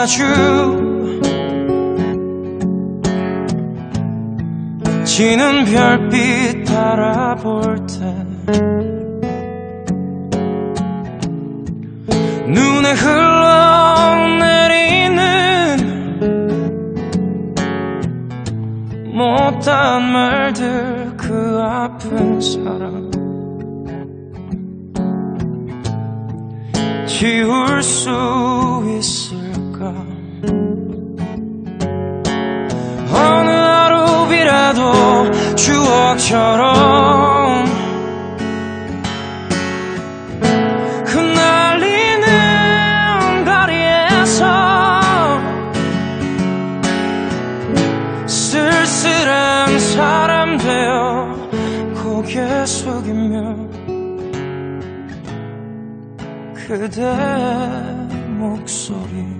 아주 지는 별빛 따라볼 때 눈에 흘러내리는 못한 말들 그 아픈 사랑 지울 수 있을까 어느 하루비라도 추억처럼 흩날리는 거리에서 쓸쓸한 사람 되어 고개 숙이며 그대 목소리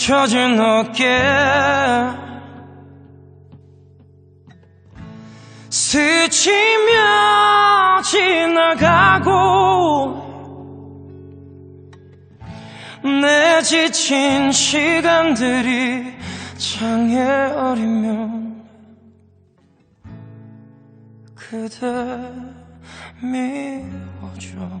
젖은 어깨. 스치며 지나가고 내 지친 시간들이 창에 어리면 그대 미워져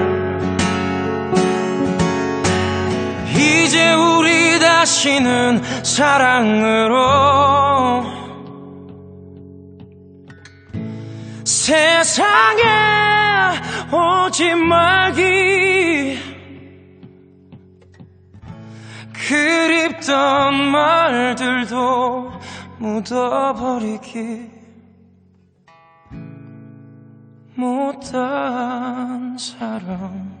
다시는 사랑으로 세상에 오지 말기 그립던 말들도 묻어버리기 못한 사랑